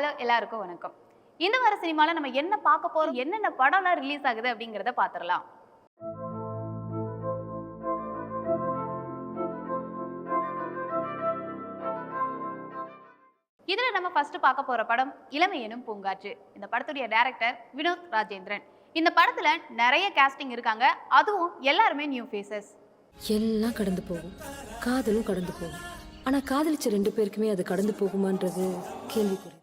Hello எல்லாருக்கும் வணக்கம். இந்த வார சினிமாவில் நம்ம என்ன பார்க்க போகிறோம் என்னென்ன படம்லாம் ரிலீஸ் ஆகுது அப்படிங்கிறத பார்த்துடலாம். இதுல நம்ம ஃபர்ஸ்ட் பார்க்க போற படம் இளமை எனும் பூங்காற்று. இந்த படத்துடைய டைரக்டர் வினோத் ராஜேந்திரன். இந்த படத்துல நிறைய கேஸ்டிங் இருக்காங்க. அதுவும் எல்லாருமே நியூ ஃபேஸஸ் எல்லாம் கடந்து போகும். காதலும் கடந்து போகும். ஆனா காதலிச்ச ரெண்டு பேருக்குமே அது கடந்து போகுமான்றது கேள்விக்குறி.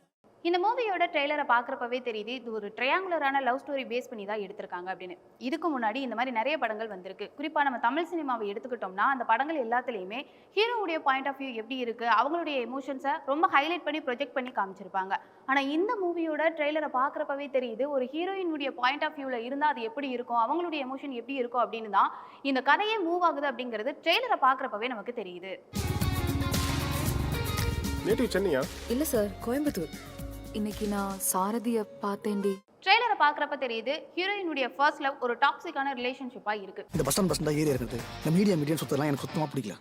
இந்த மூவியோட ட்ரெய்லரை பார்க்குறப்பவே தெரியுது இது ஒரு ட்ரையாங்குலரான லவ் ஸ்டோரி பேஸ் பண்ணி தான் எடுத்திருக்காங்க அப்படின்னு. இதுக்கு முன்னாடி இந்த மாதிரி நிறைய படங்கள் வந்திருக்கு. குறிப்பாக நம்ம தமிழ் சினிமாவை எடுத்துக்கிட்டோம்னா அந்த படங்கள் எல்லாத்துலேயுமே ஹீரோவுடைய பாயிண்ட் ஆஃப் வியூ எப்படி இருக்குது அவங்களுடைய எமோஷன்ஸை ரொம்ப ஹைலைட் பண்ணி ப்ரொஜெக்ட் பண்ணி காமிச்சிருப்பாங்க. ஆனால் இந்த மூவியோட ட்ரெய்லரை பார்க்குறப்பவே தெரியுது ஒரு ஹீரோயினுடைய பாயிண்ட் ஆஃப் வியூவில் இருந்தால் அது எப்படி இருக்கும் அவங்களுடைய எமோஷன் எப்படி இருக்கும் அப்படின்னு தான் இந்த கதையே மூவ் ஆகுது அப்படிங்கிறது ட்ரெய்லரை பார்க்குறப்பவே நமக்கு தெரியுது. நேட்டிவ் சென்னையா? இல்ல சார் கோயம்புத்தூர். இன்னைக்கு நான் சாரதிய பார்த்தேன்டி. ட்ரெய்லரை பார்க்குறப்ப தெரியுது ஹீரோயினுடைய ஃபர்ஸ்ட் லவ் ஒரு டாக்ஸிக்கான ரிலேஷன்ஷிப்பாக இருக்குது இந்த பஸ் ஸ்டாண்ட் பஸ் தான் ஏரியா இருக்குது இந்த மீடியா மீடியம் சுத்தலாம் எனக்கு சுத்தமாக பிடிக்கல.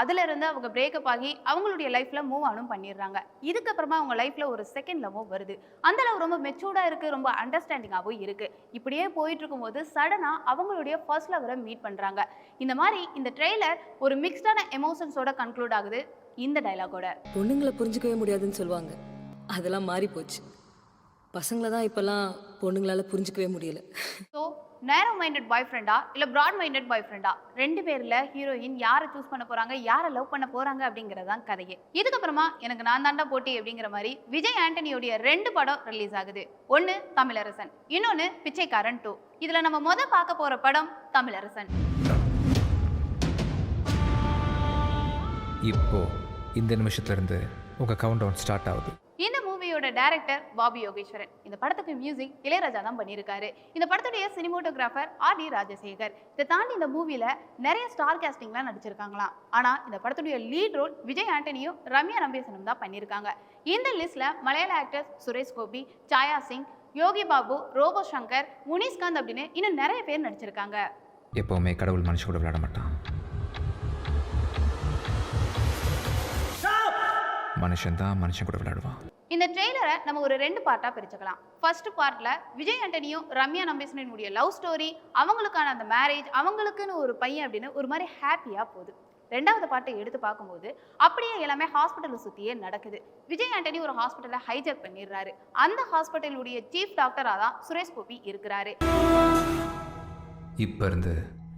அதுல இருந்து அவங்க பிரேக்கப் ஆகி அவங்களுடைய லைஃப்ல மூவ் ஆனும் பண்ணிடுறாங்க. இதுக்கப்புறமா அவங்க லைஃப்ல ஒரு செகண்ட் லவ்வும் வருது. அந்த லவ் ரொம்ப மெச்சூர்டா இருக்கு ரொம்ப அண்டர்ஸ்டாண்டிங்காகவும் இருக்கு. இப்படியே போயிட்டு இருக்கும்போது சடனா அவங்களுடைய ஃபர்ஸ்ட் லவரை மீட் பண்றாங்க. இந்த மாதிரி இந்த ட்ரெய்லர் ஒரு மிக்ஸ்டான எமோஷன்ஸோட கன்க்ளூட் ஆகுது. இந்த டைலாகோட பொண்ணுங்களை புரிஞ்சுக்கவே முடியாதுன்னு சொல்லுவாங்க. அதெல்லாம் மாறி போச்சு பசங்களை தான் இப்பெல்லாம் பொண்ணுங்களால புரிஞ்சுக்கவே முடியல. ஸோ நேரோ மைண்டட் பாய் ஃப்ரெண்டா இல்லை ப்ராட் மைண்டட் பாய் ஃப்ரெண்டா ரெண்டு பேரில் ஹீரோயின் யாரை சூஸ் பண்ண போகிறாங்க யாரை லவ் பண்ண போகிறாங்க அப்படிங்கிறது தான் கதையே. இதுக்கப்புறமா எனக்கு நான் தாண்டா போட்டி அப்படிங்கிற மாதிரி விஜய் ஆண்டனியோடைய ரெண்டு படம் ரிலீஸ் ஆகுது. ஒன்று தமிழரசன். இன்னொன்று பிச்சைக்காரன் டூ இதில் நம்ம முத பார்க்க போகிற படம் தமிழரசன். இப்போ இந்த நிமிஷத்துல இருந்து உங்க கவுண்ட் டவுன் ஸ்டார்ட் ஆகுது. இந்த மூவியோட டைரக்டர் பாபி யோகேஸ்வரன். இந்த படத்துக்கு மியூசிக் இளையராஜா தான் பண்ணியிருக்காரு இந்த படத்துடைய சினிமோட்டோகிராஃபர் ஆர் டி ராஜசேகர். இதை தாண்டி இந்த மூவியில் நிறைய ஸ்டார் கேஸ்டிங்லாம் நடிச்சிருக்காங்களாம். ஆனால் இந்த படத்துடைய லீட் ரோல் விஜய் ஆண்டனியும் ரம்யா ரம்பேசனும் தான் பண்ணியிருக்காங்க இந்த லிஸ்ட்டில் மலையாள ஆக்டர்ஸ் சுரேஷ் கோபி சாயா சிங் யோகி பாபு ரோபோ சங்கர் முனிஸ்காந்த் அப்படின்னு இன்னும் நிறைய பேர் நடிச்சிருக்காங்க. எப்பவுமே கடவுள் மனுஷன் கூட விளையாட மாட்டான். மனுஷன் தான் மனுஷன் கூட விளையாடுவான். இந்த ட்ரெய்லரை நம்ம ஒரு ரெண்டு பார்ட்டாக பிரிச்சுக்கலாம். ஃபர்ஸ்ட் பார்ட்டில் விஜய் ஆண்டனியும் ரம்யா நம்பேசனுடைய லவ் ஸ்டோரி அவங்களுக்கான அந்த மேரேஜ் அவங்களுக்குன்னு ஒரு பையன் அப்படின்னு ஒரு மாதிரி ஹாப்பியாக போகுது. ரெண்டாவது பாட்டை எடுத்து பார்க்கும்போது அப்படியே எல்லாமே ஹாஸ்பிட்டலை சுற்றியே நடக்குது. விஜய் ஆண்டனி ஒரு ஹாஸ்பிட்டலை ஹைஜாக் பண்ணிடுறாரு. அந்த ஹாஸ்பிட்டலுடைய சீஃப் டாக்டராக தான் சுரேஷ் கோபி இருக்கிறாரு. இப்போ இருந்து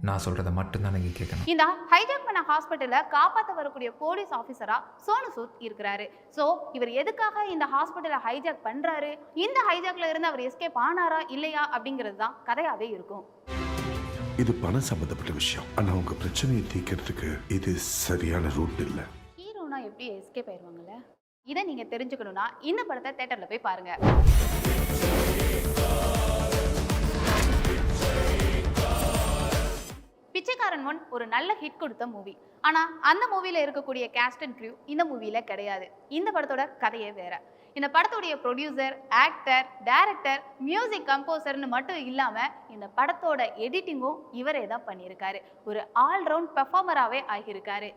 நான் சொல்றத மட்டும்தான் நீங்க கேட்கணும். இந்த ஹைஜாக் பண்ண ஹாஸ்பிட்டலில் காப்பாற்ற வரக்கூடிய போலீஸ் ஆஃபீஸரா சோனு சூத் இருக்கிறாரு. ஸோ இவர் எதுக்காக இந்த ஹாஸ்பிட்டலை ஹைஜாக் பண்றாரு? இந்த ஹைஜாக்ல இருந்து அவர் எஸ்கேப் ஆனாரா இல்லையா? அப்படிங்கிறது தான் கதையாவே இருக்கும். இது பணம் சம்பந்தப்பட்ட விஷயம். ஆனா உங்க பிரச்சனையை தீர்க்கறதுக்கு இது சரியான ரூட் இல்ல. ஹீரோனா எப்படி எஸ்கேப் ஆயிருவாங்கல்ல? இதை நீங்க தெரிஞ்சுக்கணும்னா இந்த படத்தை தேட்டர்ல போய் பாருங்க. பிச்சைக்காரன் ஒன் ஒரு நல்ல ஹிட் கொடுத்த மூவி ஆனால் அந்த மூவியில் இருக்கக்கூடிய கேஸ்ட் அண்ட் க்ரியூ இந்த மூவியில் கிடையாது. இந்த படத்தோட கதையே வேற. இந்த படத்துடைய ப்ரொடியூசர் ஆக்டர் டைரக்டர் மியூசிக் கம்போசர்னு மட்டும் இல்லாமல் இந்த படத்தோட எடிட்டிங்கும் இவரே தான் பண்ணியிருக்காரு. ஒரு ஆல்ரவுண்ட் பெர்ஃபார்மராகவே ஆகியிருக்காரு.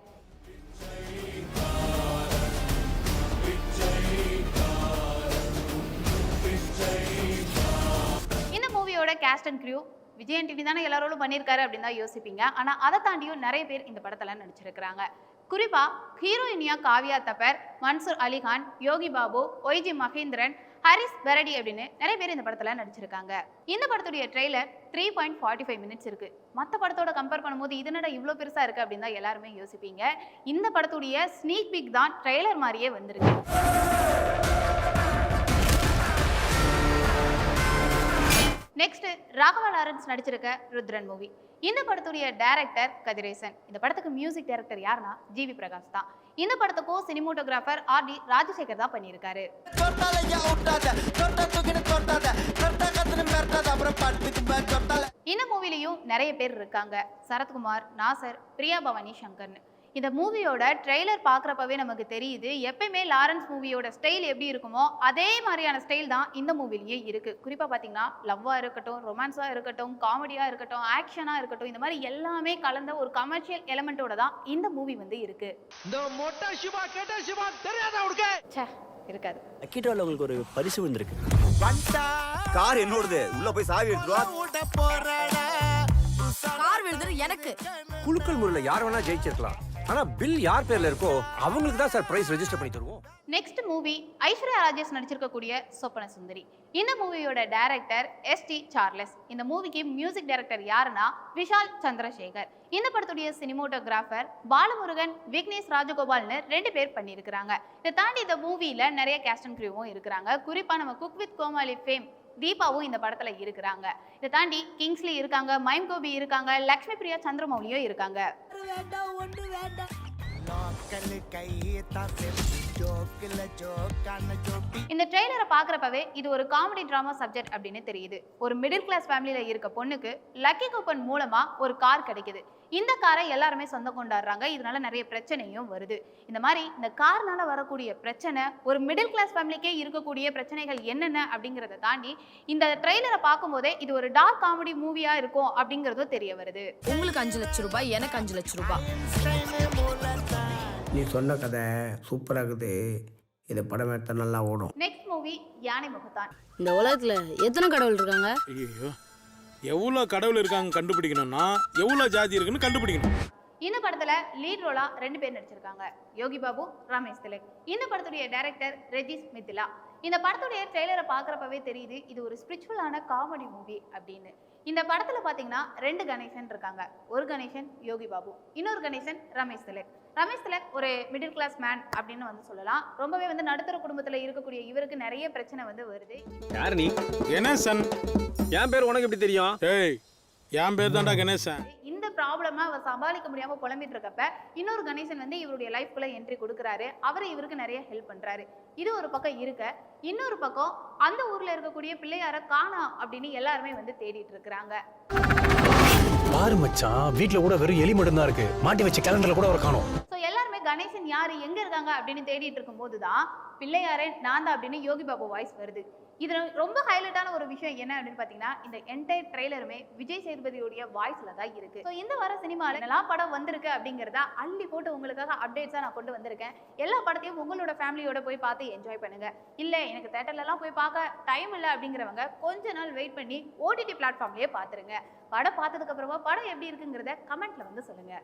இந்த மூவியோட cast and crew Vijay Antony தானே எல்லாரோடும் பண்ணியிருக்காரு அப்படின்னு தான் யோசிப்பீங்க. ஆனால் அதை தாண்டியும் நிறைய பேர் இந்த படத்தில் நடிச்சிருக்கிறாங்க. குறிப்பாக ஹீரோயினியா காவியா தப்பர் மன்சூர் அலிகான் யோகி பாபு ஒய்ஜி மகேந்திரன் ஹரிஸ் பெரடி அப்படின்னு நிறைய பேர் இந்த படத்தில் நடிச்சிருக்காங்க. இந்த படத்துடைய trailer three point forty five minutes இருக்குது மற்ற படத்தோட கம்பேர் பண்ணும்போது இது என்னடா இவ்வளோ பெருசாக இருக்குது அப்படின்னு தான் எல்லாருமே யோசிப்பீங்க. இந்த படத்துடைய ஸ்னீக் பிக் தான் ட்ரெய்லர் மாதிரியே வந்திருக்கு. நெக்ஸ்ட் ராகவா லாரன்ஸ் நடிச்சிருக்க ருத்ரன் மூவி இந்த படத்துடைய டைரக்டர் கதிரேசன். இந்த படத்துக்கு மியூசிக் டைரக்டர் யாருன்னா ஜிவி பிரகாஷ் தான். இந்த படத்துக்கும் சினிமோட்டோகிராஃபர் ஆர் டி ராஜசேகர் தான் பண்ணியிருக்காரு. இந்த மூவிலையும் நிறைய பேர் இருக்காங்க. சரத்குமார் நாசர் பிரியா பவானி சங்கர்னு. இந்த மூவியோட ட்ரெய்லர் பார்க்குறப்பவே நமக்கு தெரியுது. எப்பயுமே லாரன்ஸ் மூவியோட ஸ்டைல் எப்படி இருக்குமோ அதே மாதிரியான ஸ்டைல் தான் இந்த மூவிலேயே இருக்கு. குறிப்பாக பார்த்தீங்கன்னா லவ்வாக இருக்கட்டும் ரொமான்ஸாக இருக்கட்டும் காமெடியாக இருக்கட்டும் ஆக்ஷனாக இருக்கட்டும் இந்த மாதிரி எல்லாமே கலந்த ஒரு கமர்ஷியல் எலமெண்ட்டோட தான் இந்த மூவி வந்து இருக்காது லக்கி ட்ராவில் உங்களுக்கு ஒரு பரிசு வந்திருக்கு. கார் என்னோடது? உள்ள போய் சாவி எடுத்துருவா கார் விழுந்தது எனக்கு. குலுக்கல் முறையில் யார் வேணா ஜெயிச்சிருக்கலாம். ஆனா பில் யார் பேர்ல இருக்கோ அவங்களுக்கு தான் சார் பிரைஸ் ரெஜிஸ்டர் பண்ணி தருவோம். நெக்ஸ்ட் மூவி ஐஸ்வர்யா ராஜேஷ் நடிச்சிருக்கக்கூடிய சொப்பன சுந்தரி. இந்த மூவியோட டைரக்டர் எஸ் டி சார்லஸ் இந்த மூவிக்கு மியூசிக் டைரக்டர் யாருன்னா விஷால் சந்திரசேகர். இந்த படத்துடைய சினிமோட்டோகிராஃபர் பாலமுருகன் விக்னேஷ் ராஜகோபால்னு ரெண்டு பேர் பண்ணியிருக்கிறாங்க. இதை தாண்டி இந்த மூவியில் நிறைய கேஸ்ட் அண்ட் க்ரூவும் இருக்கிறாங்க. குறிப்பாக நம்ம குக் வித் கோமாளி ஃபேம் தீபாவும் இந்த படத்துல இருக்கிறாங்க. இதை தாண்டி கிங்ஸ்லி இருக்காங்க மைம் கோபி இருக்காங்க லக்ஷ்மி பிரியா சந்திரமௌலியும் இருக்காங்க. வேண்டாம் ஒன்று வேண்டாம். இந்த ட்ரெய்லரை பார்க்குறப்பவே இது ஒரு காமெடி ட்ராமா சப்ஜெக்ட் அப்படின்னு தெரியுது. ஒரு மிடில் கிளாஸ் ஃபேமிலியில் இருக்க பொண்ணுக்கு லக்கி கூப்பன் மூலமாக ஒரு கார் கிடைக்குது. இந்த காரை எல்லாருமே சொந்தம் கொண்டாடுறாங்க. இதனால நிறைய பிரச்சனையும் வருது. இந்த மாதிரி இந்த கார்னால வரக்கூடிய பிரச்சனை ஒரு மிடில் கிளாஸ் ஃபேமிலிக்கே இருக்கக்கூடிய பிரச்சனைகள் என்னென்ன அப்படிங்கிறத தாண்டி இந்த ட்ரெய்லரை பார்க்கும்போதே இது ஒரு டார்க் காமெடி மூவியாக இருக்கும் அப்படிங்கிறதும் தெரிய வருது. உங்களுக்கு அஞ்சு லட்சம் ரூபாய் எனக்கு அஞ்சு லட்சம் ரூபாய். நீ சொன்ன கதை சூப்பராக இருக்குது. இதை படம் எடுத்தால் நல்லா ஓடும். நெக்ஸ்ட் மூவி யானை முகத்தான். இந்த உலகத்துல எத்தனை கடவுள் இருக்காங்க? ஐயோ எவ்வளோ கடவுள் இருக்காங்க கண்டுபிடிக்கணும்னா எவ்வளோ ஜாதி இருக்குன்னு கண்டுபிடிக்கணும். இந்த படத்துல லீட் ரோலா ரெண்டு பேர் நடிச்சிருக்காங்க. யோகி பாபு ரமேஷ் திலக். இந்த படத்துடைய டைரக்டர் ரெஜிஸ் மித்திலா இந்த படத்துடைய ட்ரெய்லரை பார்க்குறப்பவே தெரியுது இது ஒரு ஸ்பிரிச்சுவலான காமெடி மூவி அப்படின்னு. இந்த படத்துல பாத்தீங்கன்னா ரெண்டு கணேசன் இருக்காங்க. ஒரு கணேசன் யோகி பாபு. இன்னொரு கணேசன் ரமேஷ் திலக். ரமேஷ் திலக் ஒரு மிடில் கிளாஸ் மேன் அப்படின்னு வந்து சொல்லலாம். ரொம்பவே வந்து நடுத்தர குடும்பத்துல இருக்கக்கூடிய இவருக்கு நிறைய பிரச்சனை வந்து வருது. யார் நீ? கணேசன். என் பேர் உனக்கு எப்படி தெரியும்? ஏய் என் பேர் தான்டா கணேசன். இந்த ப்ராப்ளமா அவர் சமாளிக்க முடியாம புலம்பிட்டு இருக்கப்ப இன்னொரு கணேசன் வந்து இவருடைய லைஃப்குள்ள என்ட்ரி கொடுக்குறாரு. அவர் இவருக்கு நிறைய ஹெல்ப் பண்றாரு. இது ஒரு பக்கம் இருக்க இன்னொரு பக்கம் அந்த ஊர்ல இருக்கக்கூடிய பிள்ளையார காணோம் அப்படின்னு எல்லாருமே வந்து தேடிட்டு இருக்கிறாங்க. பாரு மச்சான் வீட்டில் கூட வெறும் எலி மட்டும்தான் இருக்கு. மாட்டி வச்ச கேலண்டர்ல கூட அவர் காணும். கணேசன் யாரு? எங்க இருக்காங்க? அப்படின்னு தேடிட்டு இருக்கும்போது தான் பிள்ளையாரே நான் தான் அப்படின்னு யோகி பாபு வாய்ஸ் வருது. இதுல ரொம்ப ஹைலைட்டான ஒரு விஷயம் என்ன அப்படின்னு பாத்தீங்கன்னா இந்த என்டையர் ட்ரெய்லருமே விஜய் சேதுபதியுடைய வாய்ஸ்ல தான் இருக்கு. ஸோ இந்த வார சினிமாவில் என்னெல்லாம் படம் வந்திருக்கு அப்படிங்கிறத அள்ளி போட்டு உங்களுக்காக அப்டேட்ஸா நான் கொண்டு வந்திருக்கேன். எல்லா படத்தையும் உங்களோட ஃபேமிலியோட போய் பார்த்து என்ஜாய் பண்ணுங்க. இல்ல எனக்கு தேட்டர்லலாம் போய் பார்க்க டைம் இல்லை அப்படிங்கிறவங்க கொஞ்ச நாள் வெயிட் பண்ணி ஓடிடி பிளாட்ஃபார்ம்லயே பார்த்துருங்க. படம் பார்த்ததுக்கு அப்புறமா படம் எப்படி இருக்குங்கிறத கமெண்ட்ல வந்து சொல்லுங்க.